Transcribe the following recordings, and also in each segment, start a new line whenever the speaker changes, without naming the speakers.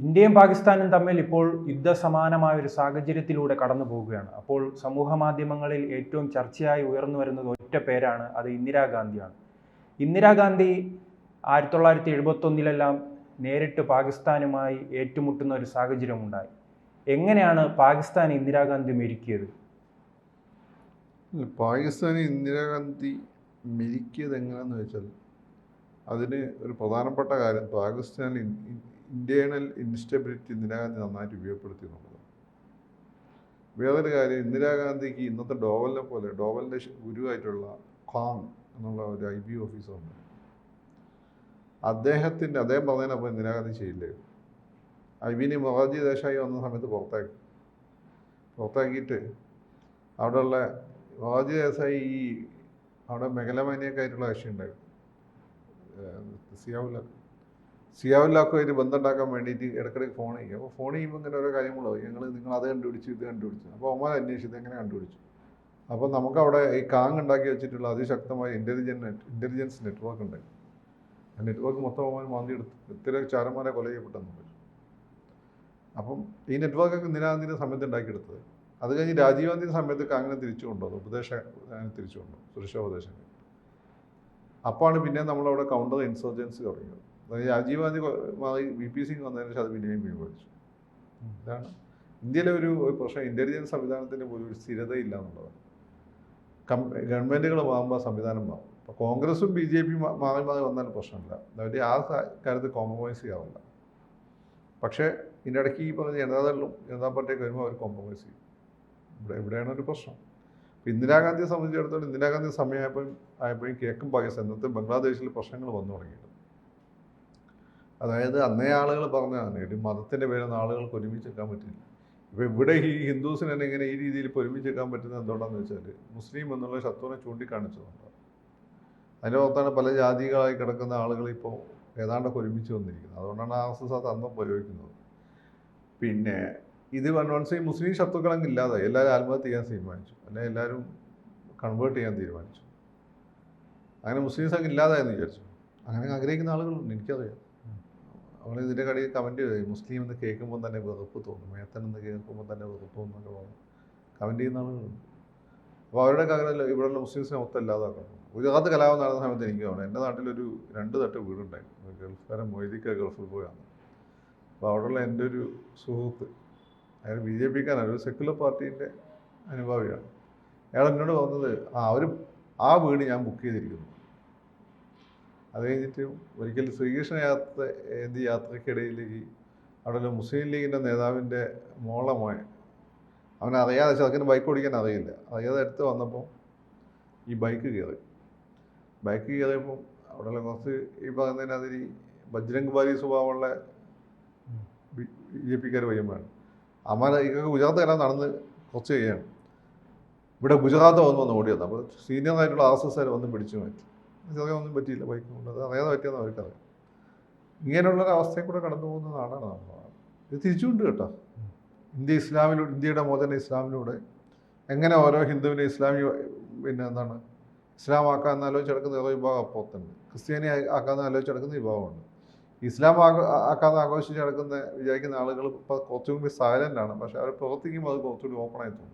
ഇന്ത്യയും പാകിസ്ഥാനും തമ്മിൽ ഇപ്പോൾ യുദ്ധസമാനമായ ഒരു സാഹചര്യത്തിലൂടെ കടന്നു പോവുകയാണ് അപ്പോൾ സമൂഹ മാധ്യമങ്ങളിൽ ഏറ്റവും ചർച്ചയായി ഉയർന്നു വരുന്നത് ഒറ്റ പേരാണ് അത് ഇന്ദിരാഗാന്ധിയാണ് ഇന്ദിരാഗാന്ധി ആയിരത്തി തൊള്ളായിരത്തി എഴുപത്തൊന്നിലെല്ലാം നേരിട്ട് പാകിസ്ഥാനുമായി ഏറ്റുമുട്ടുന്ന ഒരു സാഹചര്യം ഉണ്ടായി എങ്ങനെയാണ് പാകിസ്ഥാൻ ഇന്ദിരാഗാന്ധി മെരുക്കിയത്?
പാകിസ്ഥാൻ ഇന്ദിരാഗാന്ധി മെരിക്കിയത് എങ്ങനെയാണെന്ന് വെച്ചാൽ അതിന് ഒരു പ്രധാനപ്പെട്ട കാര്യം പാകിസ്ഥാനിൽ ഇന്റേണൽ ഇൻസ്റ്റബിലിറ്റി ഇന്ദിരാഗാന്ധി നന്നായിട്ട് ഉപയോഗപ്പെടുത്തി എന്നുള്ളത് വേറൊരു കാര്യം ഇന്ദിരാഗാന്ധിക്ക് ഇന്നത്തെ ഡോവലിനെ പോലെ ഡോവലിന്റെ ഗുരുവായിട്ടുള്ള ഖാങ് എന്നുള്ള ഒരു ഐ ബി ഓഫീസറുണ്ട്. അദ്ദേഹത്തിന്റെ അദ്ദേഹം പറഞ്ഞതിനപ്പോൾ ഇന്ദിരാഗാന്ധി ചെയ്യില്ലേ? ഐ ബിനി ദേശായി വന്ന സമയത്ത് പുറത്താക്കി. പുറത്താക്കിയിട്ട് അവിടെയുള്ള മൊറാജി ദേശായി ഈ അവിടെ മെഗലമാനിയൊക്കെ ആയിട്ടുള്ള കക്ഷി ഉണ്ടായിരുന്നു സിയാവുല്ല സിയാവുല്ലാക്കുമായിട്ട് ബന്ധമുണ്ടാക്കാൻ വേണ്ടിയിട്ട് ഇടയ്ക്കിടയ്ക്ക് ഫോൺ ചെയ്യും. അപ്പോൾ ഫോൺ ചെയ്യുമ്പോൾ ഇങ്ങനെ ഓരോ കാര്യങ്ങളോ ഞങ്ങൾ നിങ്ങൾ അത് കണ്ടുപിടിച്ചു ഇത് കണ്ടുപിടിച്ചു. അപ്പോൾ അവന്മാർ അന്വേഷിച്ചത് എങ്ങനെ കണ്ടുപിടിച്ചു. അപ്പോൾ നമുക്കവിടെ ഈ കാങ് ഉണ്ടാക്കി വെച്ചിട്ടുള്ള അതിശക്തമായ ഇന്റലിജൻ നെറ്റ് ഇന്റലിജൻസ് നെറ്റ്വർക്ക് ഉണ്ട്. ആ നെറ്റ്വർക്ക് മൊത്തം അവന്മാർ മാന്തി എടുത്ത് ഇത്തിരി ചാരന്മാരെ കൊല ചെയ്യപ്പെട്ടെന്ന് പറഞ്ഞു. അപ്പം ഈ നെറ്റ്വർക്കൊക്കെ ഇന്ദിരാഗാന്ധിയുടെ സമയത്ത് ഉണ്ടാക്കിയെടുത്തത്. അത് കഴിഞ്ഞ് രാജീവ് ഗാന്ധി സമയത്ത് കാങ്ങിനെ തിരിച്ചു കൊണ്ടുവന്നു. ഉപദേശ തിരിച്ചു കൊണ്ടുവന്നു. സുരക്ഷാ ഉപദേശങ്ങൾ. അപ്പോഴാണ് പിന്നെ നമ്മളവിടെ കൗണ്ടർ ഇൻസർജൻസി തുടങ്ങിയത്. രാജീവ് ഗാന്ധി മാറി വി പി സിംഗ് വന്നതിന് ശേഷം അത് പിന്നെയും പിൻവലിച്ചു. ഇതാണ് ഇന്ത്യയിലെ ഒരു പ്രശ്നം. ഇന്റലിജൻസ് സംവിധാനത്തിന് പോലും ഒരു സ്ഥിരതയില്ല എന്നുള്ളതാണ്. കം ഗവൺമെന്റുകൾ മാറുമ്പോൾ സംവിധാനം മാറും. അപ്പോൾ കോൺഗ്രസും ബി ജെ പി മാറി മാറി വന്നാൽ പ്രശ്നമില്ല. അവർ ആ കാര്യത്തിൽ കോംപ്രമൈസ് ചെയ്യാറില്ല. പക്ഷേ ഇതിന്റെ ഇടയ്ക്ക് ഈ പറഞ്ഞ ജനതാദളും ജനതാ പാർട്ടിയൊക്കെ വരുമ്പോൾ അവർ കോംപ്രമൈസ് ചെയ്യും. ഇവിടെ ഇവിടെയാണ് ഒരു പ്രശ്നം. അപ്പോൾ ഇന്ദിരാഗാന്ധിയെ സംബന്ധിച്ചിടത്തോളം ഇന്ദിരാഗാന്ധി സമയമായപ്പോഴും ആയപ്പോഴും കിഴക്കും പാകിസ്ഥാൻ. ഇന്നത്തെ ബംഗ്ലാദേശിൽ പ്രശ്നങ്ങൾ വന്നു തുടങ്ങിയിട്ടുണ്ട്. അതായത് അന്നേ ആളുകൾ പറഞ്ഞതാണ് ഒരു മതത്തിന്റെ പേരിൽ ആളുകൾക്ക് ഒരുമിച്ച് നിൽക്കാൻ പറ്റില്ല. ഇപ്പോൾ ഇവിടെ ഈ ഹിന്ദുസിന് തന്നെ ഇങ്ങനെ ഈ രീതിയിൽ ഇപ്പോൾ ഒരുമിച്ച് നിൽക്കാൻ പറ്റുന്നത് എന്തുകൊണ്ടാണെന്ന് വെച്ചാൽ മുസ്ലിം എന്നുള്ള ശത്രുവിനെ ചൂണ്ടിക്കാണിച്ചതുകൊണ്ടാണ്. അതിന്റെ പുറത്താണ് പല ജാതികളായി കിടക്കുന്ന ആളുകൾ ഇപ്പോൾ ഏതാണ്ടൊക്കെ ഒരുമിച്ച് വന്നിരിക്കുന്നത്. അതുകൊണ്ടാണ് ആർ എസ് എസ് അത് അന്നും പ്രയോഗിക്കുന്നത് പിന്നെ ഇത് വൺസ് ഈ മുസ്ലിം ശത്രുക്കളങ്ങ് ഇല്ലാതായി. എല്ലാവരും ആത്മഹത്യ ചെയ്യാൻ തീരുമാനിച്ചു. അല്ലെങ്കിൽ എല്ലാവരും കൺവേർട്ട് ചെയ്യാൻ തീരുമാനിച്ചു. അങ്ങനെ മുസ്ലിംസ് അങ്ങ് ഇല്ലാതായെന്ന് വിചാരിച്ചു. അങ്ങനെ ആഗ്രഹിക്കുന്ന ആളുകളുണ്ട്. എനിക്കറിയാം. നമ്മൾ ഇതിന്റെ കടയിൽ കമന്റ് ചെയ്തു. മുസ്ലിം എന്ന് കേൾക്കുമ്പോൾ തന്നെ വെറുപ്പ് തോന്നും. മേത്തൻ എന്ന് കേൾക്കുമ്പോൾ തന്നെ വെറുപ്പ് തോന്നുന്നൊക്കെ തോന്നും കമന്റ് ചെയ്യുന്ന ആളുകളുണ്ട് അപ്പോൾ അവരുടെ കാര്യം ഇവിടെയുള്ള മുസ്ലിംസിനെ മൊത്തം ഇല്ലാതാക്കണം. ഗുജറാത്ത് കലാപം നടന്ന സമയത്ത് എനിക്ക് തോന്നുന്നു. എന്റെ നാട്ടിലൊരു രണ്ട് തട്ട് വീടുണ്ടായിരുന്നു ഗൾഫുകാരൻ മൊയ്തിക്ക ഗൾഫിൽ പോയാണ്. അപ്പോൾ അവിടെയുള്ള എന്റെ ഒരു സുഹൃത്ത് അയാൾ ബി ജെ പിക്കാരൻ ഒരു സെക്യുലർ പാർട്ടീന്റെ അനുഭാവിയാണ്. അയാൾ എന്നോട് പറഞ്ഞത് ആ ഒരു ആ വീട് ഞാൻ ബുക്ക് ചെയ്തിരിക്കുന്നു. അത് കഴിഞ്ഞിട്ട് ഒരിക്കൽ ശ്രീകൃഷ്ണ യാത്ര എന്ത് യാത്രക്കിടയിലേക്ക് അവിടെ ഒരു മുസ്ലിം ലീഗിന്റെ നേതാവിന്റെ മോളെ മോൻ അവനെ അറിയാതെ ചെറുക്കന് ബൈക്ക് ഓടിക്കാൻ അറിയില്ല. അറിയാതെ അടുത്ത് വന്നപ്പോൾ ഈ ബൈക്ക് കയറി. ബൈക്ക് കയറിയപ്പം അവിടെ കുറച്ച് ഈ പറയുന്നതിനതിരി ബജ്രംഗ് ബാലി സ്വഭാവമുള്ള ബി ജെ പിക്കാർ പയ്യന്മാരാണ് അമ്മ ഇതൊക്കെ ഗുജറാത്ത് കയറാൻ നടന്ന് കുറച്ച് കഴിയാണ് ഇവിടെ ഗുജറാത്ത് വന്ന് വന്ന് ഓടി വന്നു. അപ്പോൾ സീനിയർ ആയിട്ടുള്ള ആർ എസ് എസ് വന്ന് പിടിച്ചു മാറ്റി. ചെറിയ ഒന്നും പറ്റിയില്ല ബൈക്ക് കൊണ്ട് അറിയാതെ പറ്റിയെന്ന് അവർക്കറിയാം. ഇങ്ങനെയുള്ളൊരു അവസ്ഥയിൽ കൂടെ കടന്നു പോകുന്നതാണ് ഇത് തിരിച്ചുകൊണ്ട് കേട്ടോ. ഇന്ത്യ ഇസ്ലാമിലൂടെ ഇന്ത്യയുടെ മോചന ഇസ്ലാമിലൂടെ എങ്ങനെ ഓരോ ഹിന്ദുവിനെ ഇസ്ലാമിക പിന്നെ എന്താണ് ഇസ്ലാം ആക്കാൻ ആലോചിച്ചെടുക്കുന്ന ഓരോ വിഭാഗം അപ്പുറത്തുണ്ട് ക്രിസ്ത്യാനി ആക്കാന്ന് ആലോചിച്ചെടുക്കുന്ന വിഭാഗമുണ്ട്. ഇസ്ലാം ആക ആക്കാന്ന് ആഘോഷിച്ച് നടക്കുന്ന വിചാരിക്കുന്ന ആളുകൾ ഇപ്പോൾ കുറച്ചും കൂടി ആണ്. പക്ഷേ അവർ പ്രവർത്തിക്കുമ്പോൾ അത് കുറച്ചുകൂടി ഓപ്പണായി തോന്നും.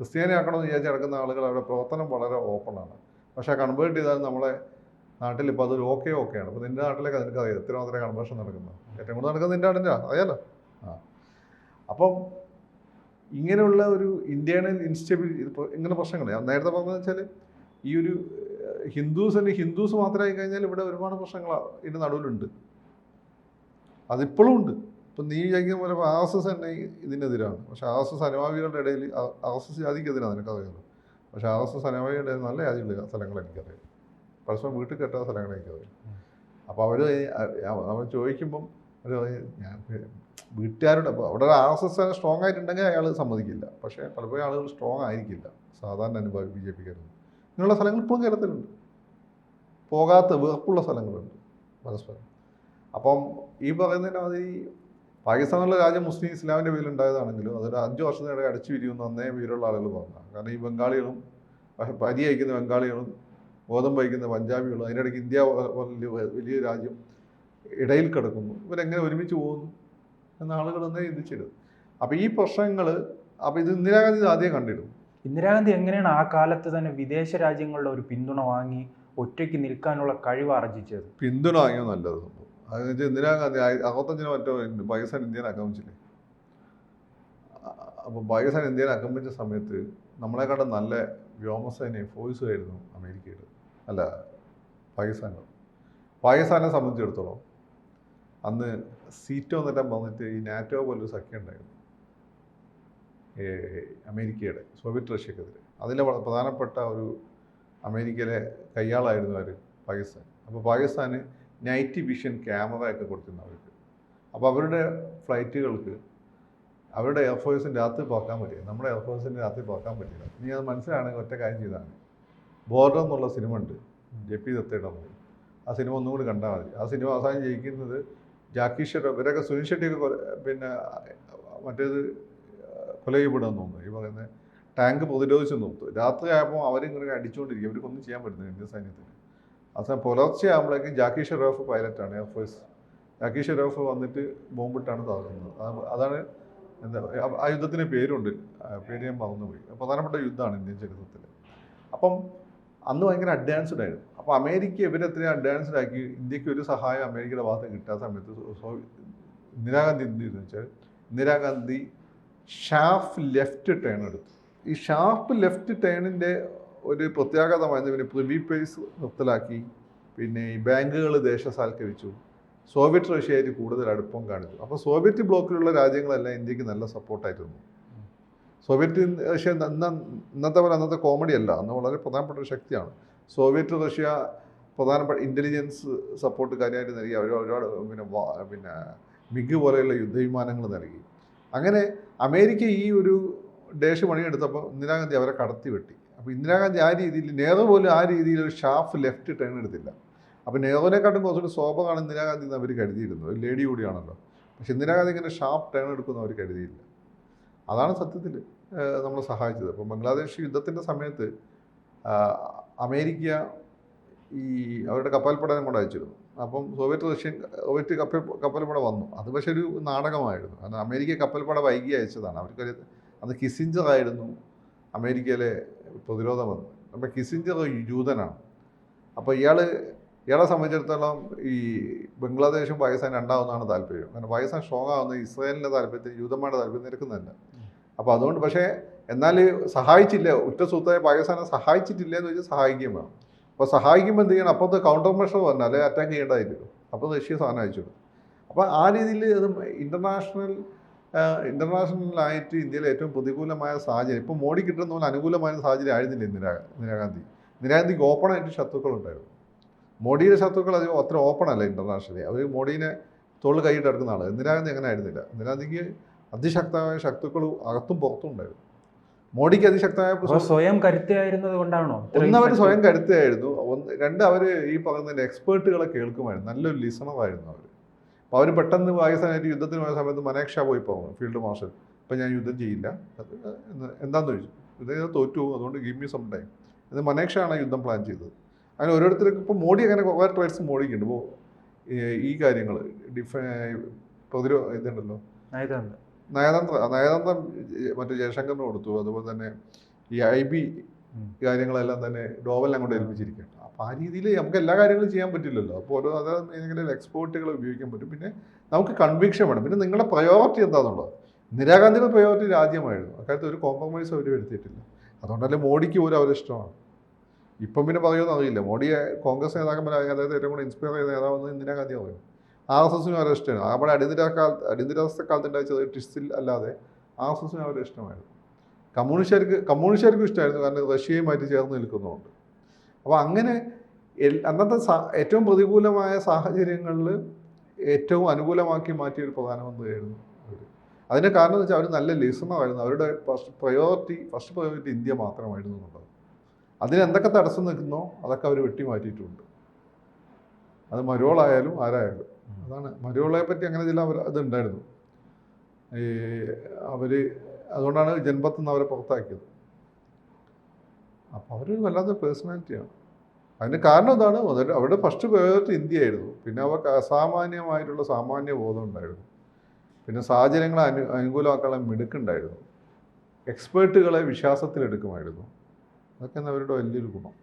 ക്രിസ്ത്യാനി ആക്കണമെന്ന് വിചാരിച്ച് നടക്കുന്ന ആളുകൾ അവരുടെ പ്രവർത്തനം വളരെ ഓപ്പണാണ് പക്ഷേ കൺവേർട്ട് ചെയ്താൽ നമ്മളെ നാട്ടിൽ ഇപ്പോൾ അതൊരു ഓക്കെ ഓക്കെയാണ് ഇപ്പോൾ നിന്റെ നാട്ടിലേക്ക് നിനക്ക് അറിയാം. എത്ര മാത്രമേ കൺവേർഷൻ നടക്കുന്നത് ഏറ്റവും കൂടുതൽ നടക്കുന്നത് നിന്റെ നാടിന്റെ അറിയാലോ? ആ. അപ്പം ഇങ്ങനെയുള്ള ഒരു ഇന്ത്യയുടെ ഇൻസ്റ്റബിലിറ്റി ഇപ്പോൾ ഇങ്ങനെ പ്രശ്നങ്ങൾ ഞാൻ നേരത്തെ പറഞ്ഞതെന്ന് വെച്ചാൽ ഈ ഒരു ഹിന്ദുസിന് ഹിന്ദുസ് മാത്രമായി കഴിഞ്ഞാൽ ഇവിടെ ഒരുപാട് പ്രശ്നങ്ങൾ ഇതിന്റെ നടുവിലുണ്ട്. അതിപ്പോഴും ഉണ്ട്. ഇപ്പം നീ വിചാരിക്കുന്ന പോലെ ആർ എസ് എസ് തന്നെ ഇതിനെതിരാണ്. പക്ഷേ ആർ എസ് എസ് അനുഭാവികളുടെ ഇടയിൽ ആർ എസ് എസ് ജാതിക്കെതിരാണ് നിനക്കറിയാലോ പക്ഷേ അനുഭാവികളുടെ ഇടയിൽ നല്ല ജാതിയുള്ള സ്ഥലങ്ങൾ എനിക്കറിയാം. പരസ്പരം വീട്ടിൽ കെട്ടാത്ത സ്ഥലങ്ങൾ എനിക്കറിയാം. അപ്പോൾ അവർ നമ്മൾ ചോദിക്കുമ്പം അവർ ഞാൻ വീട്ടുകാരുടെ അവിടെ ആർ എസ് എസ് സ്ട്രോങ് ആയിട്ടുണ്ടെങ്കിൽ അയാൾ സമ്മതിക്കില്ല. പക്ഷേ പലപ്പോഴും ആളുകൾ സ്ട്രോങ് ആയിരിക്കില്ല. സാധാരണ അനുഭവം ബി ജെ പിക്കാരും ഇങ്ങനെയുള്ള സ്ഥലങ്ങൾ ഇപ്പോഴും കേരളത്തിലുണ്ട് പോകാത്ത വെറുപ്പുള്ള സ്ഥലങ്ങളുണ്ട് പരസ്പരം. അപ്പം ഈ പറയുന്നതിന് അത് ഈ പാകിസ്ഥാനുള്ള രാജ്യം മുസ്ലിം ഇസ്ലാമിന്റെ പേരിലുണ്ടായതാണെങ്കിലും അതൊരു അഞ്ച് വർഷത്തിനിടെ അടച്ചു പിരിയുമെന്ന് അന്നേ പേരുള്ള ആളുകൾ പറഞ്ഞു കാരണം ഈ ബംഗാളികളും പക്ഷേ അരി അയക്കുന്ന ബംഗാളികളും ഗോതമ്പ് അയക്കുന്ന പഞ്ചാബികളും അതിനിടയ്ക്ക് ഇന്ത്യ വലിയ രാജ്യം ഇടയിൽ കിടക്കുന്നു. ഇവരെങ്ങനെ ഒരുമിച്ച് പോകുന്നു എന്ന ആളുകൾ തന്നെ ചിന്തിച്ചിരുന്നു അപ്പോൾ ഈ പ്രശ്നങ്ങൾ അപ്പോൾ ഇത് ഇന്ദിരാഗാന്ധി ആദ്യം കണ്ടിരുന്നു.
ഇന്ദിരാഗാന്ധി എങ്ങനെയാണ് ആ കാലത്ത് തന്നെ വിദേശ രാജ്യങ്ങളുടെ ഒരു പിന്തുണ വാങ്ങി ഒറ്റയ്ക്ക് നിൽക്കാനുള്ള കഴിവ് ആർജിച്ചത്
പിന്തുണ വാങ്ങിയത് നല്ലത് വെച്ചാൽ ഇന്ദിരാഗാന്ധി അറുപത്തഞ്ചിന് മറ്റോ പാകിസ്ഥാൻ ഇന്ത്യൻ ആക്രമിച്ചില്ലേ? അപ്പോൾ പാകിസ്ഥാൻ ഇന്ത്യൻ ആക്രമിച്ച സമയത്ത് നമ്മളെക്കാട്ടും നല്ല വ്യോമസേനയും ഫോഴ്സുമായിരുന്നു അമേരിക്കയുടെ. അല്ല പാകിസ്ഥാനിൽ പാകിസ്ഥാനെ സംബന്ധിച്ചിടത്തോളം അന്ന് സീറ്റോ എന്നെല്ലാം പറഞ്ഞിട്ട് ഈ നാറ്റോ പോലൊരു സഖ്യം ഉണ്ടായിരുന്നു. അമേരിക്കയുടെ സോവിയറ്റ് റഷ്യക്കെതിരെ. അതിലെ പ്രധാനപ്പെട്ട ഒരു അമേരിക്കയിലെ കയ്യാളായിരുന്നു അവർ പാകിസ്ഥാൻ. അപ്പോൾ പാകിസ്ഥാന് നൈറ്റ് വിഷൻ ക്യാമറ ഒക്കെ കൊടുത്തിരുന്നു അവർക്ക്. അപ്പോൾ അവരുടെ ഫ്ലൈറ്റുകൾക്ക് അവരുടെ എയർഫോഴ്സിന്റെ രാത്രി പോക്കാൻ പറ്റില്ല. നമ്മുടെ എയർഫോഴ്സിന്റെ രാത്രി പോക്കാൻ പറ്റില്ല. ഇനി അത് മനസ്സിലാണെങ്കിൽ ഒറ്റ കാര്യം ചെയ്താണ്. ബോർഡർ എന്നുള്ള സിനിമ ഉണ്ട്. ജെ പി ദത്തയുടെ മൂവി ആ സിനിമ ഒന്നും കൂടി കണ്ടാൽ മതി. ആ സിനിമ അവസാനം ജയിക്കുന്നത് ജാക്കി ഷെട്ടി ഇവരൊക്കെ സുനിൽ ഷെട്ടിയൊക്കെ പിന്നെ മറ്റേത് കൊല ചെയ്യപ്പെടുമെന്ന് തോന്നുന്നു. ഈ പറയുന്ന ടാങ്ക് പ്രതിരോധിച്ചെന്ന് നോക്കും രാത്രി ആയപ്പോൾ അവരിങ്ങനെ അടിച്ചുകൊണ്ടിരിക്കും. അവർക്കൊന്നും ചെയ്യാൻ പറ്റുന്നില്ല ഇന്ത്യൻ സൈന്യത്തിന്. അവസാനം പുലർച്ചെ ആകുമ്പോഴേക്കും ജാക്കി ഷെറോഫ് പൈലറ്റാണ് എയർഫോഴ്സ് ജാക്കി ഷെറോഫ് വന്നിട്ട് ബോംബിട്ടാണ് തകർന്നത്. അത് അതാണ് എന്താ ആ- യുദ്ധത്തിന് പേരുണ്ട്. പേര് ഞാൻ മറന്നുപോയി. പ്രധാനപ്പെട്ട യുദ്ധമാണ് ഇന്ത്യൻ ചരിത്രത്തിൽ അപ്പം അന്ന് ഭയങ്കര അഡ്വാൻസ്ഡ് ആയിരുന്നു. അപ്പോൾ അമേരിക്ക ഇവരെത്രയും അഡ്വാൻസ്ഡ് ആക്കി? ഇന്ത്യയ്ക്ക് ഒരു സഹായം അമേരിക്കയുടെ ഭാഗത്ത് കിട്ടാത്ത സമയത്ത് ഇന്ദിരാഗാന്ധി എന്ത് വെച്ചാൽ ഇന്ദിരാഗാന്ധി ഷാഫ് ലെഫ്റ്റ് ടേൺ എടുത്തു. ഈ ഷാർപ്പ് ലെഫ്റ്റ് ടേണിന്റെ ഒരു പ്രത്യാഘാതമായിരുന്നു പിന്നെ പ്രിവി പേസ് നിർത്തലാക്കി. പിന്നെ ഈ ബാങ്കുകൾ ദേശസാൽക്കരിച്ചു. സോവിയറ്റ് റഷ്യയായിട്ട് കൂടുതൽ അടുപ്പം കാണിച്ചു. അപ്പോൾ സോവിയറ്റ് ബ്ലോക്കിലുള്ള രാജ്യങ്ങളെല്ലാം ഇന്ത്യയ്ക്ക് നല്ല സപ്പോർട്ടായിരുന്നു സോവിയറ്റ് റഷ്യ ഇന്ന ഇന്നത്തെ പോലെ അന്നത്തെ കോമഡി അല്ല. അന്ന് വളരെ പ്രധാനപ്പെട്ട ഒരു ശക്തിയാണ്. സോവിയറ്റ് റഷ്യ പ്രധാനപ്പെട്ട ഇന്റലിജൻസ് സപ്പോർട്ട് കാര്യമായിട്ട് നൽകി. അവർ ഒരുപാട് പിന്നെ പിന്നെ മിഗ് പോലെയുള്ള യുദ്ധവിമാനങ്ങൾ നൽകി. അങ്ങനെ അമേരിക്ക ഈ ഒരു ഡേഷ് പണിയെടുത്തപ്പോൾ ഇന്ദിരാഗാന്ധി അവരെ കടത്തി വെട്ടി അപ്പോൾ ഇന്ദിരാഗാന്ധി ആ രീതിയിൽ നെഹ്റു പോലും ആ രീതിയിൽ ഒരു ഷാഫ് ലെഫ്റ്റ് ടേൺ എടുത്തില്ല. അപ്പോൾ നെഹ്റുവിനെക്കാട്ടും കുറച്ചുകൂടി ശോഭമാണ് ഇന്ദിരാഗാന്ധി എന്ന് അവർ കരുതിയിരുന്നത്. ഒരു ലേഡി കൂടിയാണല്ലോ. പക്ഷെ ഇന്ദിരാഗാന്ധി ഇങ്ങനെ ഷാർപ്പ് ടേൺ എടുക്കുമെന്ന് അവർ കരുതിയില്ല. അതാണ് സത്യത്തിൽ നമ്മളെ സഹായിച്ചത്. അപ്പോൾ ബംഗ്ലാദേശ് യുദ്ധത്തിന്റെ സമയത്ത് അമേരിക്ക ഈ അവരുടെ കപ്പൽപ്പടനം കൂടെ അയച്ചിരുന്നു. അപ്പം സോവിയറ്റ് റഷ്യൻ സോവിയറ്റ് കപ്പൽ കപ്പൽപ്പട വന്നു. അത് പക്ഷേ ഒരു നാടകമായിരുന്നു. കാരണം അമേരിക്ക കപ്പൽപ്പട വൈകി അയച്ചതാണ്. അവർക്കൊരു അത് കിസിഞ്ചറായിരുന്നു അമേരിക്കയിലെ പ്രതിരോധ അപ്പോൾ അപ്പം കിസിഞ്ചർ ജൂതനാണ് അപ്പോൾ ഇയാൾ ഇയാളെ സംബന്ധിച്ചിടത്തോളം ഈ ബംഗ്ലാദേശും പാകിസ്ഥാൻ രണ്ടാവുന്നതാണ് താല്പര്യം. കാരണം പാകിസ്ഥാൻ സ്ട്രോങ് ആവുന്ന ഇസ്രായേലിന്റെ താല്പര്യത്തിന് യൂതന്മാരുടെ താല്പര്യം നിരക്കുന്നതല്ല. അപ്പോൾ അതുകൊണ്ട് പക്ഷേ എന്നാൽ സഹായിച്ചില്ല. ഉറ്റ സുഹൃത്തായ പാകിസ്ഥാനെ സഹായിച്ചിട്ടില്ല എന്ന് വെച്ചാൽ സഹായിക്കുകയും വേണം. അപ്പോൾ സഹായിക്കുമ്പോൾ എന്ത് ചെയ്യണം? അപ്പോഴത്തെ കൗണ്ടർ മെഷർ വന്നാൽ അറ്റാക്ക് ചെയ്യേണ്ടതായില്ലല്ലോ അപ്പോൾ റഷ്യ സാധനം അയച്ചു അപ്പോൾ ആ രീതിയിൽ അത് ഇന്റർനാഷണൽ ഇന്റർനാഷണലായിട്ട് ഇന്ത്യയിലെ ഏറ്റവും പ്രതികൂലമായ സാഹചര്യം. ഇപ്പോൾ മോഡി കിട്ടുന്ന പോലെ അനുകൂലമായ സാഹചര്യം ആയിരുന്നില്ല ഇന്ദിരാ ഇന്ദിരാഗാന്ധി? ഇന്ദിരാഗാന്ധിക്ക് ഓപ്പണായിട്ട് ശത്രുക്കളുണ്ടായിരുന്നു. മോഡിയുടെ ശത്രുക്കൾ അത് അത്ര ഓപ്പൺ അല്ല ഇന്റർനാഷണലി അവർ മോഡീനെ തോൾ കൈയിട്ട് എടുക്കുന്ന ആൾ ഇന്ദിരാഗാന്ധി അങ്ങനെ ആയിരുന്നില്ല. ഇന്ദിരാഗാന്ധിക്ക് അതിശക്തമായ ശത്രുക്കൾ അകത്തും പുറത്തും ഉണ്ടായിരുന്നു. മോഡിക്ക് അതിശക്തമായ
സ്വയം കരുത്തയായിരുന്നത് കൊണ്ടാണോ?
ഒന്ന് അവർ സ്വയം കരുത്തയായിരുന്നു ഒന്ന് രണ്ട് അവർ ഈ പറയുന്ന എക്സ്പേർട്ടുകളെ കേൾക്കുമായിരുന്നു. നല്ലൊരു ലിസണറായിരുന്നു അവർ അപ്പോൾ അവർ പെട്ടെന്ന് പാകിസ്ഥാനായിട്ട് യുദ്ധത്തിന് പോയ സമയത്ത് മനേക്ഷ പോയി പോകണം ഫീൽഡ് മാർഷൽ. ഇപ്പം ഞാൻ യുദ്ധം ചെയ്യില്ല. എന്താണെന്ന് ചോദിച്ചു. യുദ്ധം ചെയ്താൽ തോറ്റു അതുകൊണ്ട് ഗിവ് മീ സം ടൈം. ഇത് മനേക്ഷാണ് യുദ്ധം പ്ലാൻ ചെയ്തത്. അങ്ങനെ ഓരോരുത്തർക്കും ഇപ്പോൾ മോഡി അങ്ങനെ കുറേ ട്രേഡ്സ് മോഡിക്കുണ്ട്. ഇപ്പോൾ ഈ കാര്യങ്ങൾ ഡിഫ പ്രതിരോ ഇതുണ്ടല്ലോ.
നയതന്ത്ര.
നയതന്ത്ര നയതന്ത്രം മറ്റേ ജയശങ്കറിന് കൊടുത്തു. അതുപോലെ തന്നെ ഈ ഐ ബി കാര്യങ്ങളെല്ലാം തന്നെ ഡോവലിനെ കൊണ്ട് ഏൽപ്പിച്ചിരിക്കുകയാണ്. ആ രീതിയിൽ നമുക്ക് എല്ലാ കാര്യങ്ങളും ചെയ്യാൻ പറ്റില്ലല്ലോ. അപ്പോൾ ഓരോ അത് ഏതെങ്കിലും എക്സ്പോർട്ടുകൾ ഉപയോഗിക്കാൻ പറ്റും. പിന്നെ നമുക്ക് കൺവിക്ഷൻ വേണം. പിന്നെ നിങ്ങളുടെ പ്രയോറിറ്റി എന്താണെന്നുള്ളത് ഇന്ദിരാഗാന്ധിയുടെ പ്രയോറിറ്റി രാജ്യമായിരുന്നു. അക്കാര്യത്തിൽ ഒരു കോംപ്രമൈസ് അവർ വരുത്തിയിട്ടില്ല. അതുകൊണ്ടല്ലേ മോഡിക്ക് പോലും അവരെ ഇഷ്ടമാണ്. ഇപ്പം പിന്നെ പറയുമെന്ന് അറിയില്ല. മോഡിയെ കോൺഗ്രസ് നേതാക്കന്മാരായ അതായത് ഏറ്റവും കൂടുതൽ ഇൻസ്പയർ ചെയ്ത നേതാവെന്ന് ഇന്ദിരാഗാന്ധി പറയും ആർ എസ് എസിനും അവരെ ഇഷ്ടമാണ്. അവിടെ അടിയന്തര കാലത്ത് അടിയന്തരാവസ്ഥ കാലത്ത് ഉണ്ടായ ചെറിയ ട്വിസ്റ്റിൽ അല്ലാതെ ആർ എസ് എസിനും അവരെ ഇഷ്ടമായിരുന്നു. കമ്മ്യൂണിസ്റ്റുകാർക്ക് കമ്മ്യൂണിസ്റ്റുകാർക്കും ഇഷ്ടമായിരുന്നു. കാരണം റഷ്യയുമായിട്ട് ചേർന്ന് നിൽക്കുന്നതുകൊണ്ട്. അപ്പോൾ അങ്ങനെ അന്നത്തെ ഏറ്റവും പ്രതികൂലമായ സാഹചര്യങ്ങളിൽ ഏറ്റവും അനുകൂലമാക്കി മാറ്റിയ ഒരു പ്രധാനമന്ത്രിയായിരുന്നു അതിന് കാരണം എന്ന് വെച്ചാൽ അവർ നല്ല ലിസണറായിരുന്നു. അവരുടെ first priority first priority India മാത്രമായിരുന്നു എന്നുള്ളത്. അതിനെന്തൊക്കെ തടസ്സം നിൽക്കുന്നോ അതൊക്കെ അവർ വെട്ടി മാറ്റിയിട്ടുണ്ട് അത് മരോളായാലും ആരായാലും. അതാണ്. മരോളയെ പറ്റി അങ്ങനെ ചില അവർ അതുണ്ടായിരുന്നു ഈ അവർ അതുകൊണ്ടാണ് ജന്മത്തിൽ നിന്ന് അവരെ പുറത്താക്കിയത്. അപ്പോൾ അവരൊരു വല്ലാത്ത പേഴ്സണാലിറ്റിയാണ് അതിന് കാരണം എന്താണ് മുതൽ അവരുടെ ഫസ്റ്റ് പ്രയോറിറ്റി ഇന്ത്യയായിരുന്നു. പിന്നെ അവർക്ക് അസാമാന്യമായിട്ടുള്ള സാമാന്യ ബോധം ഉണ്ടായിരുന്നു. പിന്നെ സാഹചര്യങ്ങളെ അനു അനുകൂലമാക്കാനുള്ള മിടുക്കുണ്ടായിരുന്നു. എക്സ്പേർട്ടുകളെ വിശ്വാസത്തിലെടുക്കുമായിരുന്നു. അതൊക്കെ അവരുടെ വലിയൊരു ഗുണം.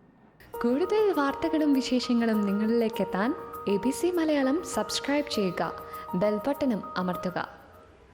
കൂടുതൽ വാർത്തകളും വിശേഷങ്ങളും നിങ്ങളിലേക്ക് എത്താൻ A B C Malayalam subscribe ചെയ്യുക. ബെൽബട്ടനും അമർത്തുക.